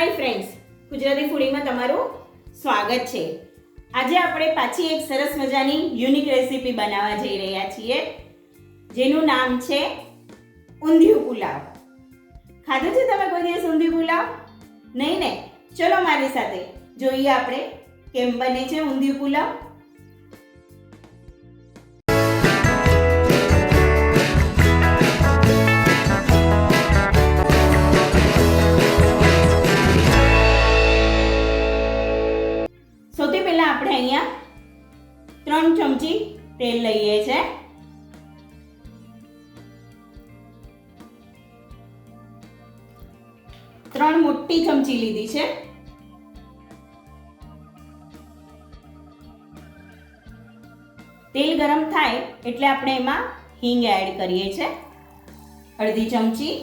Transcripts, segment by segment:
Hi friends Gujarati ફૂડીમાં તમારું સ્વાગત છે. આજે આપણે પાછી એક સરસ મજાની યુનિક રેસીપી બનાવવા જઈ રહ્યા છીએ, જેનું નામ છે ઊંધિયું પુલાવ. ખાધું છે તમે કોઈ દિવસ ઊંધિયું પુલાવ? નહીં ને? ચલો મારી સાથે, જોઈએ આપણે કેમ બને છે ઊંધિયું પુલાવ. તેલ લઈએ છે. ત્રણ મોટી ચમચી લીધી છે. તેલ ગરમ થાય એટલે આપણે એમાં હિંગ એડ કરીએ છે. અડધી ચમચી.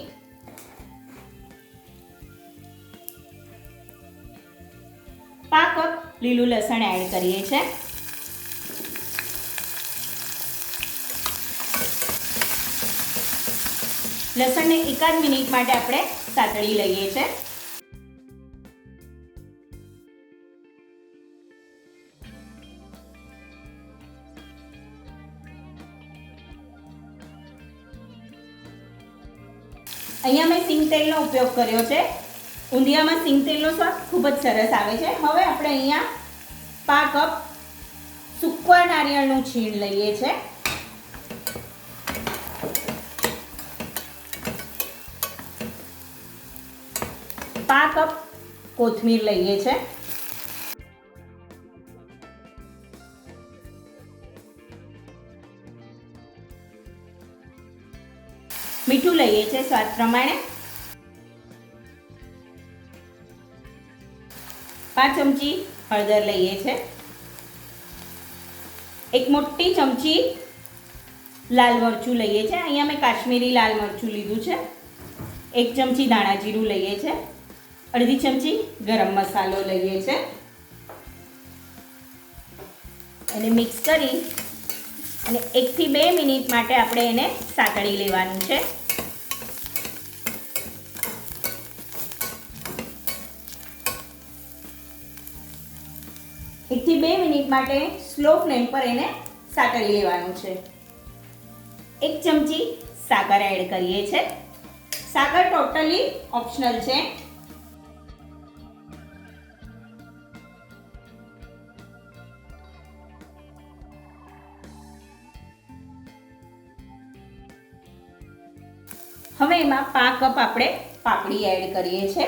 પા કપ લીલું લસણ એડ કરીએ છે. લસણને એકાદ મિનિટ માટે આપણે સાતળી લઈએ છે. અહીંયા મેં સિંગ તેલનો ઉપયોગ કર્યો છે. ઊંધિયામાં સિંગ તેલનો સ્વાદ ખૂબ જ સરસ આવે છે. હવે આપણે અહીંયા પા કપ સૂકવા નારિયેળનું છીણ લઈએ છે. પા કપ કોથમીર લઈએ છે. મીઠું લઈએ છે સ્વાદ પ્રમાણે. પાંચ ચમચી હળદર લઈએ છે. એક મોટી ચમચી લાલ મરચું લઈએ છે. અહીંયા મેં કાશ્મીરી લાલ મરચું લીધું છે. એક ચમચી દાણા જીરું લઈએ છે. અડધી ચમચી ગરમ મસાલો લઈએ છે. એને મિક્સ કરી અને એકથી બે મિનિટ માટે આપણે એને સાતળી લેવાનું છે. એકથી બે મિનિટ માટે સ્લો ફ્લેમ પર એને સાતળી લેવાનું છે. એક ચમચી સાકર એડ કરીએ છીએ સાકર ટોટલી ઓપ્શનલ છે. હવે એમાં પા કપ આપણે પાપડી એડ કરીએ છીએ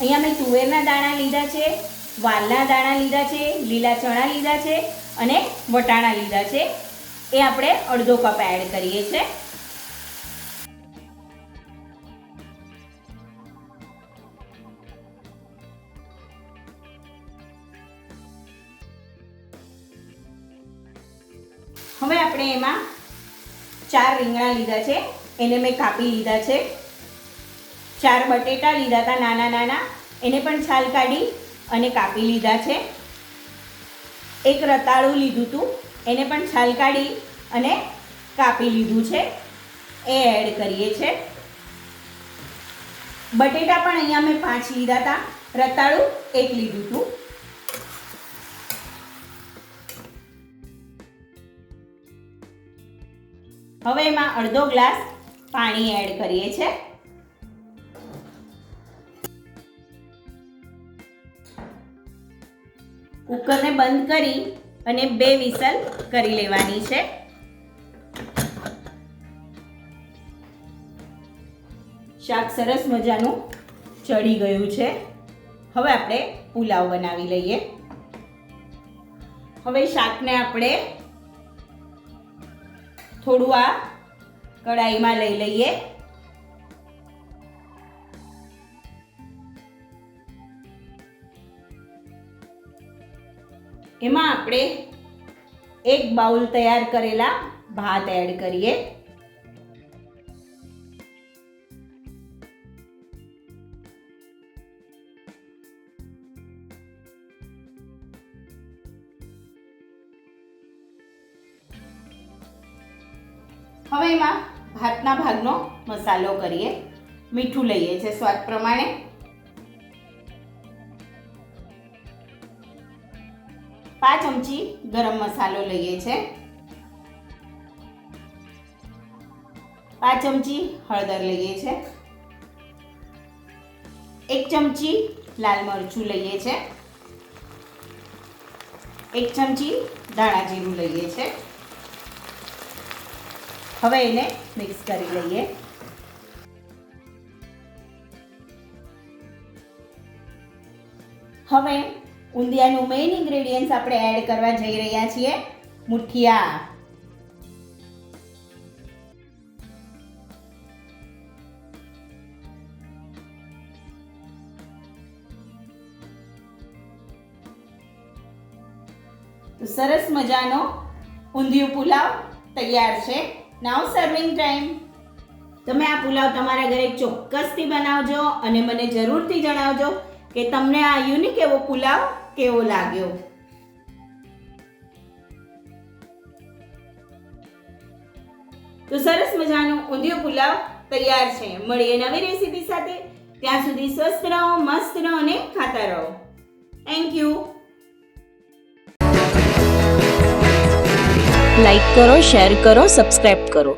અહીંયા મેં તુવેરના દાણા લીધા છે, વાલના દાણા લીધા છે, લીલા ચણા લીધા છે અને વટાણા લીધા છે. એ આપણે અડધો કપ એડ કરીએ છે. હવે આપણે એમાં ચાર રીંગણા લીધા છે. એને મેં કાપી લીધા છે. ચાર બટેટા લીધા હતા નાના નાના. એને પણ છાલ કાઢી અને કાપી લીધા છે. એક રતાળું લીધું હતું એને પણ છાલ કાઢી અને કાપી લીધું છે. એ એડ કરીએ છે. બટેટા પણ અહીંયા મેં પાંચ લીધા હતા રતાળું એક લીધું હતું હવે એમાં અડધો ગ્લાસ પાણી એડ કરીએ છે. કુકરને બંધ કરી અને બે વિસલ કરી લેવાની છે. શાક સરસ મજાનું ચડી ગયું છે. હવે આપણે પુલાવ બનાવી લઈએ. હવે શાકને આપણે થોડું આ કડાઈમાં લઈ લઈએ. એમાં આપણે એક બાઉલ તૈયાર કરેલા ભાત એડ કરીએ. હવે એમાં ભાતના ભાગનો મસાલો કરીએ. મીઠું લઈએ છે સ્વાદ પ્રમાણે. પાંચ ચમચી ગરમ મસાલો લઈએ છે. પાંચ ચમચી હળદર લઈએ છે. એક ચમચી લાલ મરચું લઈએ છે. એક ચમચી ધાણા જીરું લઈએ છે. હવે એને મિક્સ કરી લઈએ. હવે ઊંધિયાનું મેઇન ઇન્ગ્રેડિયન્ટ્સ આપણે એડ કરવા જઈ રહ્યા છીએ. મુઠિયા. તો સરસ મજાનો ઊંધિયું પુલાવ તૈયાર છે. નાવ સર્વિંગ ટાઈમ તમે આ પુલાવ તમારા ઘરે ચોક્કસથી બનાવજો અને મને જરૂરથી જણાવજો કે તમને આ યુનિક એવો પુલાવ કેવો લાગ્યો? તો સરસ મજાનો ઊંધિયો પુલાવ તૈયાર છે. મળીએ નવી રેસીપી સાથે. ત્યાં સુધી સ્વસ્થ રહો, મસ્ત રહો અને ખાતા રહો. થેન્ક યુ લાઈક કરો શેર કરો સબસ્ક્રાઇબ કરો.